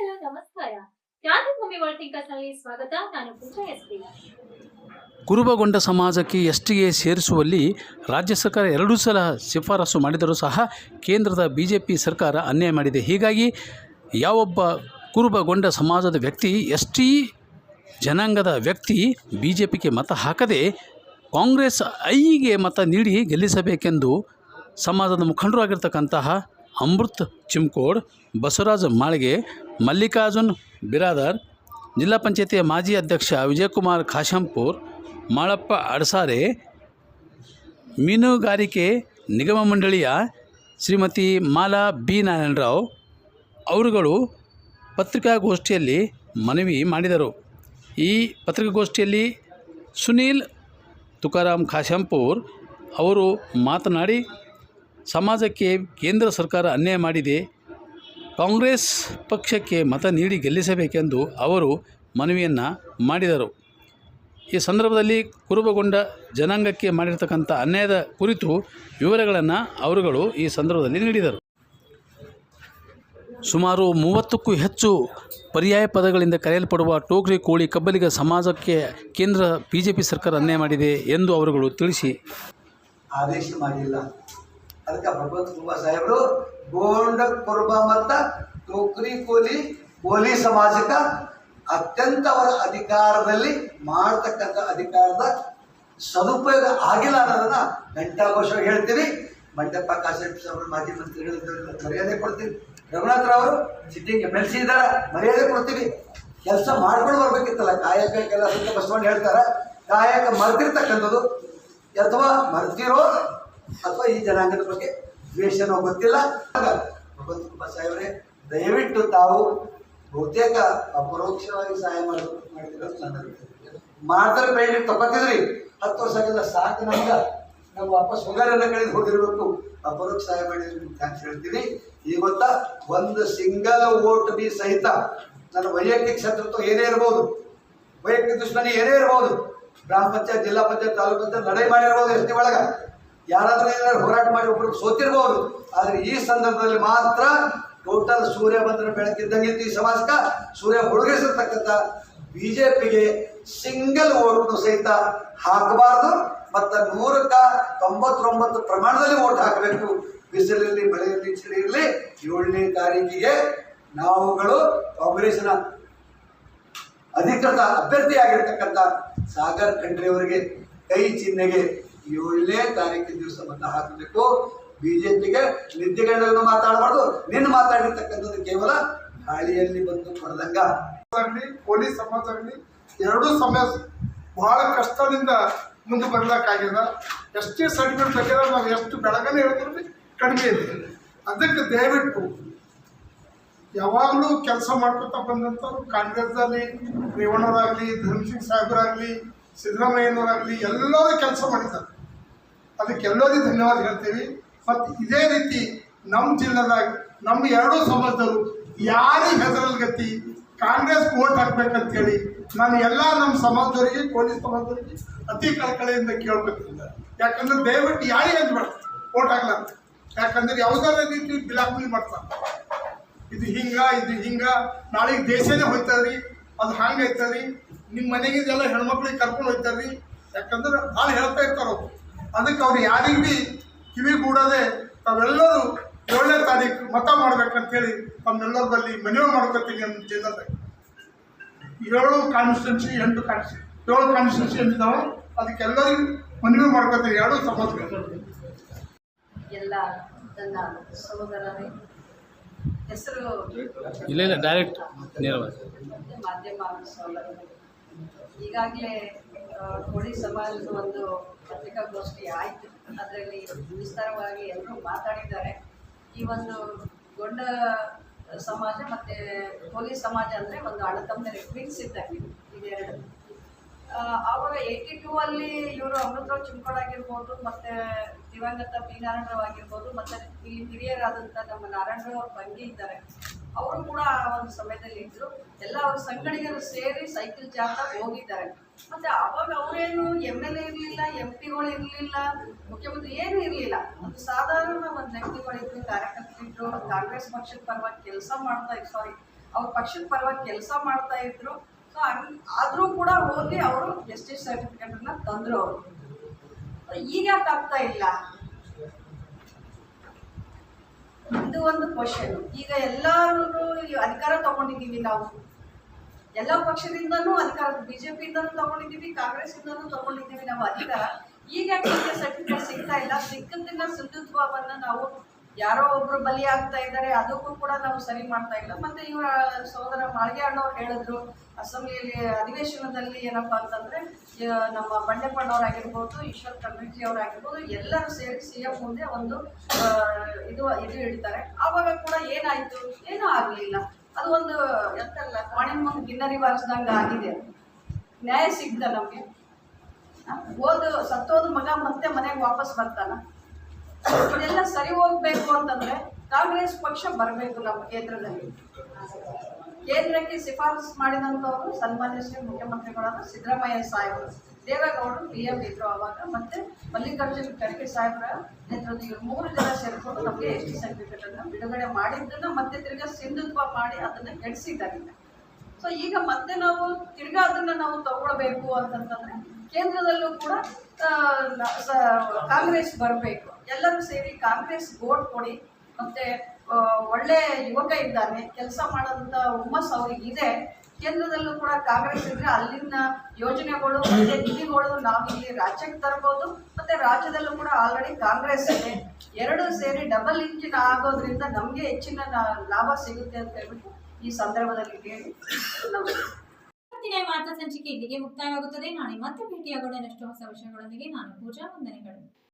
ಗೆಳೆಯರ ನಮಸ್ಕಾರ. ಕ್ರಾಂತಿಭೂಮಿ ವರ್ಲ್ಡ್ನಲ್ಲಿ ಸ್ವಾಗತ. ನಾನು ಕುರುಬಗೊಂಡ ಸಮಾಜಕ್ಕೆ ಎಸ್ಟಿಗೆ ಸೇರಿಸುವಲ್ಲಿ ರಾಜ್ಯ ಸರ್ಕಾರ ಎರಡೂ ಸಲ ಶಿಫಾರಸು ಮಾಡಿದರೂ ಸಹ ಕೇಂದ್ರದ ಬಿ ಜೆ ಪಿ ಸರ್ಕಾರ ಅನ್ಯಾಯ ಮಾಡಿದೆ. ಹೀಗಾಗಿ ಯಾವೊಬ್ಬ ಕುರುಬಗೊಂಡ ಸಮಾಜದ ವ್ಯಕ್ತಿ ಎಸ್ ಟಿ ಜನಾಂಗದ ವ್ಯಕ್ತಿ ಬಿ ಜೆ ಪಿಗೆ ಮತ ಹಾಕದೆ ಕಾಂಗ್ರೆಸ್ ಐಗೆ ಮತ ನೀಡಿ ಗೆಲ್ಲಿಸಬೇಕೆಂದು ಸಮಾಜದ ಮುಖಂಡರು ಆಗಿರ್ತಕ್ಕಂತಹ ಅಮೃತ್ ಚಿಮ್ಕೋಡ್, ಬಸವರಾಜ ಮಾಳಿಗೆ ಮಲ್ಲಿಕಾರ್ಜುನ್, ಬಿರಾದರ್, ಜಿಲ್ಲಾ ಪಂಚಾಯತಿಯ ಮಾಜಿ ಅಧ್ಯಕ್ಷ ವಿಜಯಕುಮಾರ್ ಖಾಶಂಪುರ್, ಮಾಳಪ್ಪ ಅಡಸಾರೆ, ಮೀನುಗಾರಿಕೆ ನಿಗಮ ಮಂಡಳಿಯ ಶ್ರೀಮತಿ ಮಾಲಾ ಬಿ. ನಾರಾಯಣರಾವ್ ಅವರುಗಳು ಪತ್ರಿಕಾಗೋಷ್ಠಿಯಲ್ಲಿ ಮನವಿ ಮಾಡಿದರು. ಈ ಪತ್ರಿಕಾಗೋಷ್ಠಿಯಲ್ಲಿ ಸುನೀಲ್ ತುಕಾರಾಮ್ ಖಾಶಂಪುರ್ ಅವರು ಮಾತನಾಡಿ, ಸಮಾಜಕ್ಕೆ ಕೇಂದ್ರ ಸರ್ಕಾರ ಅನ್ಯಾಯ ಮಾಡಿದೆ ಕಾಂಗ್ರೆಸ್ ಪಕ್ಷಕ್ಕೆ ಮತ ನೀಡಿ ಗೆಲ್ಲಿಸಬೇಕೆಂದು ಅವರು ಮನವಿಯನ್ನು ಮಾಡಿದರು. ಈ ಸಂದರ್ಭದಲ್ಲಿ ಕುರುಬಗೊಂಡ ಜನಾಂಗಕ್ಕೆ ಮಾಡಿರತಕ್ಕಂಥ ಅನ್ಯಾಯದ ಕುರಿತು ವಿವರಗಳನ್ನು ಅವರುಗಳು ಈ ಸಂದರ್ಭದಲ್ಲಿ ನೀಡಿದರು. ಸುಮಾರು ಮೂವತ್ತಕ್ಕೂ ಹೆಚ್ಚು ಪರ್ಯಾಯ ಪದಗಳಿಂದ ಕರೆಯಲ್ಪಡುವ ಟೋಕ್ರಿ ಕೋಳಿ ಕಬ್ಬಲಿಗ ಸಮಾಜಕ್ಕೆ ಕೇಂದ್ರ ಬಿ ಜೆ ಪಿ ಸರ್ಕಾರ ಅನ್ಯಾಯ ಮಾಡಿದೆ ಎಂದು ಅವರುಗಳು ತಿಳಿಸಿ. ಆದೇಶ ಮಾಡಿಲ್ಲ. ಅದಕ್ಕೆ ಭಗವಂತ ಕುಂಬ ಸಾಹೇಬರು ಗೋಂಡ ಕುರುಬ ಮತ್ತ ತೋಕ್ರಿ ಕೋಲಿ ಕೋಲಿ ಸಮಾಜಕ್ಕ ಅತ್ಯಂತ ಅವರ ಅಧಿಕಾರದಲ್ಲಿ ಮಾಡತಕ್ಕಂಥ ಅಧಿಕಾರದ ಸದುಪಯೋಗ ಆಗಿಲ್ಲ ಅನ್ನೋದನ್ನ ಘಂಟಾಘೋಷವಾಗಿ ಹೇಳ್ತೀವಿ. ಮಂಡ್ಯಪ್ಪ ಕಾಶೆಟ್ಟಿ ಅವರು ಮಾಜಿ ಮಂತ್ರಿಗಳಿದ್ದಾರೆ ಮರ್ಯಾದೆ ಕೊಡ್ತೀವಿ Raghunath Rao sitting M L C ಇದ್ದಾರೆ, ಮರ್ಯಾದೆ ಕೊಡ್ತೀವಿ. ಕೆಲಸ ಮಾಡ್ಕೊಂಡು ಬರ್ಬೇಕಿತ್ತಲ್ಲ, ಕಾಯಕ ಕೆಲಸ ಬಸವಣ್ಣ ಹೇಳ್ತಾರೆ. ಕಾಯಕ ಮರೆತಿರ್ತಕ್ಕಂಥದ್ದು ಅಥವಾ ಮರ್ತಿರೋ ಅಥವಾ ಈ ಜನಾಂಗದ ಬಗ್ಗೆ ದ್ವೇಷನೋ ಗೊತ್ತಿಲ್ಲ. ಭಗವಂತ ಸಾಹೇಬ್ರೆ, ದಯವಿಟ್ಟು ತಾವು ಬಹುತೇಕ ಅಪರೋಕ್ಷವಾಗಿ ಸಹಾಯ ಮಾಡೋದು ಮಾಡಿದಿರೋದು ನನ್ನ. ಮಾಡ್ತಾರೆ ಬೇಡ ತಗೋತಿದ್ರಿ ಹತ್ತು ವರ್ಷ ಆಗಿಲ್ಲ, ಸಾಕು ನಮ್ಗೆ. ನಾವು ವಾಪಸ್ ಹೊಗಾರನ್ನ ಕಳೆದು ಹೋಗಿರ್ಬೇಕು. ಅಪರೋಕ್ಷ ಸಹಾಯ ಮಾಡಿದ್ರೆ ಥ್ಯಾಂಕ್ಸ್ ಹೇಳ್ತೀನಿ. ಇವತ್ತ ಒಂದು ಸಿಂಗಲ್ ವೋಟ್ ಬಿ ಸಹಿತ ನನ್ನ ವೈಯಕ್ತಿಕ ಶತ್ರುತ್ವ ಏನೇ ಇರ್ಬೋದು, ವೈಯಕ್ತಿಕ ದುಶ್ಮನಿ ಏನೇ ಇರ್ಬೋದು, ಗ್ರಾಮ ಪಂಚಾಯತ್, ಜಿಲ್ಲಾ ಪಂಚಾಯತ್, ತಾಲೂಕು ಪಂಚಾಯತ್ ಲಡೈ ಮಾಡಿರ್ಬೋದು ಎಷ್ಟೇ ಒಳಗ. ಯಾರಾದ್ರೂ ಏನಾದ್ರು ಹೋರಾಟ ಮಾಡಿ ಒಬ್ಬರು ಸೋತಿರ್ಬೋದು. ಆದರೆ ಈ ಸಂದರ್ಭದಲ್ಲಿ ಮಾತ್ರ ಟೋಟಲ್ ಸೂರ್ಯ ಬಂದ್ರೆ ಬೆಳಕಿದ್ದಂಗೆ ಈ ಸಮಾಜಕ ಸೂರ್ಯ ಮುಳುಗಿಸಿರ್ತಕ್ಕಂಥ ಬಿಜೆಪಿಗೆ ಸಿಂಗಲ್ ಓಟ್ ಸಹಿತ ಹಾಕಬಾರ್ದು. ಮತ್ತು ನೂರಕ್ಕ ತೊಂಬತ್ತೊಂಬತ್ತು ಪ್ರಮಾಣದಲ್ಲಿ ಓಟ್ ಹಾಕಬೇಕು. ಬಿಸಿಲಲ್ಲಿ ಮಳೆಯಲ್ಲಿ ಚಳಿ ಇರಲಿ ಏಳನೇ ತಾರೀಕಿಗೆ ನಾವುಗಳು ಕಾಂಗ್ರೆಸ್ನ ಅಧಿಕೃತ ಅಭ್ಯರ್ಥಿಯಾಗಿರ್ತಕ್ಕಂಥ ಸಾಗರ್ ಖಂಡ್ರೆ ಅವರಿಗೆ ಕೈ ಚಿಹ್ನೆಗೆ ಏಳನೇ ತಾರೀಕಿನ ದಿವಸ ಮತ ಹಾಕಬೇಕು ಬಿಜೆಪಿಗೆ ನಿದ್ದೆಗಳನ್ನು ಮಾತಾಡಬಾರ್ದು. ನಿನ್ನ ಮಾತಾಡಿರ್ತಕ್ಕಂಥದ್ದು ಕೇವಲ ಗಾಳಿಯಲ್ಲಿ ಬಂದು ಕೊಡದಂಗ. ಆಗಲಿ ಪೊಲೀಸ್ ಸಮಾಜ ಆಗಲಿ ಎರಡೂ ಸಮಯ ಬಹಳ ಕಷ್ಟದಿಂದ ಮುಂದೆ ಬರ್ಲಿಕ್ಕಾಗ್ಯದ. ಎಷ್ಟೇ ಸರ್ಟಿಫಿಕೇಟ್ ಬೇಕಾದ್ರೆ ನಾವು ಎಷ್ಟು ಬೆಳಗನೆ ಹೇಳಿದ್ರು ಕಡಿಮೆ ಇದೆ. ಅದಕ್ಕೆ ದಯವಿಟ್ಟು ಯಾವಾಗಲೂ ಕೆಲಸ ಮಾಡ್ಕೊತಾ ಬಂದಂಥವ್ರು ಆಗಲಿ ರೇವಣ್ಣವರಾಗಲಿ, ಧರ್ಮಸಿಂಗ್ ಸಾಹೇಬರಾಗಲಿ ಸಿದ್ದರಾಮಯ್ಯನವರಾಗಲಿ ಎಲ್ಲರೂ ಕೆಲಸ ಮಾಡಿದ್ದಾರೆ. ಅದಕ್ಕೆ ಎಲ್ಲರಿಗೂ ಧನ್ಯವಾದ ಹೇಳ್ತೀವಿ. ಮತ್ತು ಇದೇ ರೀತಿ ನಮ್ಮ ಜಿಲ್ಲೆದಾಗ ನಮ್ಮ ಎರಡೂ ಸಮಾಜದವರು ಯಾರಿಗೆ ಹೆಸರಲ್ಲಿ ಗತಿ ಕಾಂಗ್ರೆಸ್ ವೋಟ್ ಹಾಕ್ಬೇಕಂತೇಳಿ ನಾನು ಎಲ್ಲ ನಮ್ಮ ಸಮಾಜದವರಿಗೆ, ಪೊಲೀಸ್ ಸಮಾಜದವರಿಗೆ ಅತಿ ಕಳಕಳಿಯಿಂದ ಕೇಳ್ಬೇಕಿಲ್ಲ ಯಾಕಂದ್ರೆ ದಯವಿಟ್ಟು ಯಾರಿಗೆ ಅಂತ ವೋಟ್ ಓಟ್ ಅಂತ ಯಾಕಂದ್ರೆ ಯಾವುದಾರ ರೀತಿ ಬಿಲಾಕುಲಿ ಮಾಡ್ತಾರೆ. ಇದು ಹಿಂಗ ಇದು ಹಿಂಗ ನಾಳೆಗೆ ದೇಶನೇ ಹೋಯ್ತದ್ರಿ ಅದು ಹಂಗೆ ನಿಮ್ಮ ಮನೆಗೆ ಎಲ್ಲ ಹೆಣ್ಮಕ್ಳಿಗೆ ಕರ್ಕೊಂಡು ಹೋಯ್ತಾರ್ರಿ ಯಾಕಂದ್ರೆ ಭಾಳ ಹೇಳ್ತಾ ಇರ್ತಾರ. ಅವ್ರು ಅದಕ್ಕೆ ಅವ್ರು ಯಾರಿಗೆ ಭೀ ಕಿವಿ ಕೂಡದೆ ತಾವೆಲ್ಲರೂ ಏಳನೇ ತಾರೀಕು ಮತ ಮಾಡ್ಬೇಕಂತೇಳಿ ತಮ್ಮೆಲ್ಲರ ಬಲ್ಲಿ ಮನವಿ ಮಾಡ್ಕೊತೀನಿ ನಮ್ಮ ಜಿಲ್ಲೆದಾಗ ಏಳು ಕಾನ್ಸ್ಟಿಟ್ಯೂನ್ಸಿ ಎಂಟು ಕಾನ್ಸ್ಟಿ ಏಳು ಕಾನ್ಸ್ಟಿಟ್ಯೂನ್ಸಿ ಎಂಟಿದಾವೆ ಅದಕ್ಕೆಲ್ಲರಿಗೂ ಮನವಿ ಮಾಡ್ಕೊತೀನಿ. ಎರಡು ಸಮಾಜಗಳು ಎಲ್ಲ ನನ್ನ ಹೆಸರು ಇಲ್ಲ ಇಲ್ಲ ಡೈರೆಕ್ಟ್ ನೇರವಾಗಿ. ಮಾಧ್ಯಮ ಸಹೋದರರೇ ಈಗಾಗಲೇ ಕೋಳಿ ಸಮಾಜದ ಒಂದು ಪತ್ರಿಕಾಗೋಷ್ಠಿ ಆಯಿತು. ಅದರಲ್ಲಿ ವಿಸ್ತಾರವಾಗಿ ಎಲ್ಲರೂ ಮಾತಾಡಿದ್ದಾರೆ. ಈ ಒಂದು ಗೊಂಡ ಸಮಾಜ ಮತ್ತು ಕೋಲಿ ಸಮಾಜ ಅಂದರೆ ಒಂದು ಅಣ್ಣತಮ್ಮನ ಟ್ವಿನ್ಸ್ ಇದ್ದಂಗೆ ಇದೆರಡು ಆವಾಗ ಏಯ್ಟಿ ಟೂ ಅಲ್ಲಿ ಇವರು ಅಮೃತರಾವ್ ಆಗಿರ್ಬೋದು, ಮತ್ತೆ ದಿವಂಗತ ಪಿ ನಾರಾಯಣರಾವ್ ಆಗಿರ್ಬೋದು, ಮತ್ತು ಇಲ್ಲಿ ಹಿರಿಯರಾದಂಥ ನಮ್ಮ ನಾರಾಯಣರಾವ್ ಅವ್ರ ತಂಗಿ ಇದ್ದಾರೆ ಅವರು ಕೂಡ ಒಂದು ಸಮಯದಲ್ಲಿ ಇದ್ರು, ಎಲ್ಲ ಅವ್ರ ಸಂಘಟನೆಗಳು ಸೇರಿ ಸೈಕಲ್ ಜಾಥಾ ಹೋಗಿದ್ದಾರೆ. ಮತ್ತೆ ಅವಾಗ ಅವರೇನು ಎಂ ಎಲ್ ಎ ಇರಲಿಲ್ಲ ಎಂ ಪಿಗಳು ಇರಲಿಲ್ಲ, ಮುಖ್ಯಮಂತ್ರಿ ಏನು ಇರಲಿಲ್ಲ. ಒಂದು ಸಾಧಾರಣ ಒಂದು ವ್ಯಕ್ತಿಗಳಿದ್ರು ಕಾರ್ಯಕರ್ತರಿದ್ರು ಕಾಂಗ್ರೆಸ್ ಪಕ್ಷದ ಪರವಾಗಿ ಕೆಲಸ ಮಾಡ್ತಾ ಸಾರಿ ಅವ್ರ ಪಕ್ಷದ ಪರವಾಗಿ ಕೆಲಸ ಮಾಡ್ತಾ ಇದ್ರು. ಸೊ ಆದರೂ ಕೂಡ ಹೋಗಿ ಅವರು ಎಸ್ ಟಿ ಸರ್ಟಿಫಿಕೇಟನ್ನು ತಂದರು ಅವರು. ಈಗ ಯಾಕೆ ಆಗ್ತಾ ಇಲ್ಲ? ಇದು ಒಂದು ಕ್ವಶನ್ ಈಗ ಎಲ್ಲರೂ ಅಧಿಕಾರ ತಗೊಂಡಿದ್ದೀವಿ ನಾವು. ಎಲ್ಲ ಪಕ್ಷದಿಂದನೂ ಅಧಿಕಾರ, ಬಿಜೆಪಿಯಿಂದನೂ ತಗೊಂಡಿದ್ದೀವಿ, ಕಾಂಗ್ರೆಸ್ಸಿಂದನೂ ತಗೊಂಡಿದ್ದೀವಿ ನಾವು ಅಧಿಕಾರ. ಈಗ ಸರ್ಟಿಫಿಕೇಟ್ ಸಿಗ್ತಾ ಇಲ್ಲ? ಸಿಕ್ಕದನ್ನ ಸಿಂಧುತ್ವವನ್ನು ನಾವು ಯಾರೋ ಒಬ್ರು ಬಲಿ ಆಗ್ತಾ ಇದ್ದಾರೆ, ಅದಕ್ಕೂ ಕೂಡ ನಾವು ಸರಿ ಮಾಡ್ತಾ ಇಲ್ಲ. ಮತ್ತೆ ಇವರ ಸೋದರ ಮಾಳಿಗೆ ಅಣ್ಣವ್ರು ಹೇಳಿದ್ರು ಅಸೆಂಬ್ಲಿಯಲ್ಲಿ ಅಧಿವೇಶನದಲ್ಲಿ ಏನಪ್ಪಾ ಅಂತಂದ್ರೆ ನಮ್ಮ ಬಂಡೆಪ್ಪಣ್ಣವರಾಗಿರ್ಬೋದು ಈಶ್ವರ್ ಖಂಡ್ರೆಜಿ ಅವರಾಗಿರ್ಬೋದು, ಎಲ್ಲರೂ ಸೇರಿ ಸಿ ಎಂ ಮುಂದೆ ಒಂದು ಇದು ಇದು ಇಡ್ತಾರೆ. ಆವಾಗ ಕೂಡ ಏನಾಯ್ತು? ಏನೂ ಆಗಲಿಲ್ಲ. ಅದು ಒಂದು, ಎಂತಲ್ಲ ಮುಂದೆ ಗಿನ್ನರಿ ಬಾರಿಸ್ದಂಗೆ ಆಗಿದೆ. ನ್ಯಾಯ ಸಿಗ್ದ ನಮಗೆ. ಓದು ಸತ್ತೋದು ಮಗ ಮತ್ತೆ ಮನೆಗೆ ವಾಪಸ್ ಬರ್ತಾನ. ಇದೆಲ್ಲ ಸರಿ ಹೋಗ್ಬೇಕು ಅಂತಂದ್ರೆ ಕಾಂಗ್ರೆಸ್ ಪಕ್ಷ ಬರಬೇಕು ನಮ್ಮ ಕೇಂದ್ರದಲ್ಲಿ. ಕೇಂದ್ರಕ್ಕೆ ಶಿಫಾರಸು ಮಾಡಿದಂಥವರು ಸನ್ಮಾನ್ಯ ಶ್ರೀ ಮುಖ್ಯಮಂತ್ರಿಗಳಾದ ಸಿದ್ದರಾಮಯ್ಯ ಸಾಹೇಬರು. ದೇವೇಗೌಡರು ಪಿ ಎಂ ಇದ್ರು ಅವಾಗ ಮತ್ತೆ ಮಲ್ಲಿಕಾರ್ಜುನ ಖರ್ಗೆ ಸಾಹೇಬರ ನೇತೃತ್ವ ಇವರು ಮೂರು ಜನ ಸೇರ್ಕೊಂಡು ನಮಗೆ ಎಸ್ ಟಿ ಸರ್ಟಿಫಿಕೇಟ್ ಅನ್ನು ಬಿಡುಗಡೆ ಮಾಡಿದ್ದನ್ನ ಮತ್ತೆ ತಿರ್ಗಾ ಸಿಂಧುತ್ವ ಮಾಡಿ ಅದನ್ನ ಕೆಡಿಸಿದ್ದಾರೆ ಸೊ ಈಗ ಮತ್ತೆ ನಾವು ತಿರ್ಗಾ ಅದನ್ನ ನಾವು ತಗೊಳ್ಬೇಕು ಅಂತಂತಂದ್ರೆ ಕೇಂದ್ರದಲ್ಲೂ ಕೂಡ ಕಾಂಗ್ರೆಸ್ ಬರಬೇಕು. ಎಲ್ಲರೂ ಸೇರಿ ಕಾಂಗ್ರೆಸ್ ಓಟ್ ಕೊಡಿ. ಮತ್ತೆ ಒಳ್ಳೆ ಯುವಕ ಇದ್ದಾನೆ ಕೆಲಸ ಮಾಡೋಂಥ ಹುಮ್ಮಸ್ ಅವ್ರಿಗೆ ಇದೆ. ಕೇಂದ್ರದಲ್ಲೂ ಕೂಡ ಕಾಂಗ್ರೆಸ್ ಇದ್ರೆ ಅಲ್ಲಿನ ಯೋಜನೆಗಳು, ಮತ್ತೆ ನಿಧಿಗಳು ನಾವಿಲ್ಲಿ ರಾಜ್ಯಕ್ಕೆ ತರಬಹುದು ಮತ್ತೆ ರಾಜ್ಯದಲ್ಲೂ ಕೂಡ ಆಲ್ರೆಡಿ ಕಾಂಗ್ರೆಸ್ ಇದೆ. ಎರಡು ಸೇರಿ ಡಬಲ್ ಇಂಜಿನ್ ಆಗೋದ್ರಿಂದ ನಮಗೆ ಹೆಚ್ಚಿನ ಲಾಭ ಸಿಗುತ್ತೆ ಅಂತ ಹೇಳ್ಬಿಟ್ಟು ಈ ಸಂದರ್ಭದಲ್ಲಿ ಹೇಳಿ. ವಾರ್ತಾ ಸಂಚಿಕೆ ಇಲ್ಲಿಗೆ ಮುಕ್ತಾಯವಾಗುತ್ತದೆ. ನಾಳೆ ಮತ್ತೆ ಭೇಟಿಯಾಗೋಣ. ಹೊಸ ವಿಷಯಗಳೊಂದಿಗೆ ನಾನು ಪೂಜಾ ವಂದನೆಗಳು.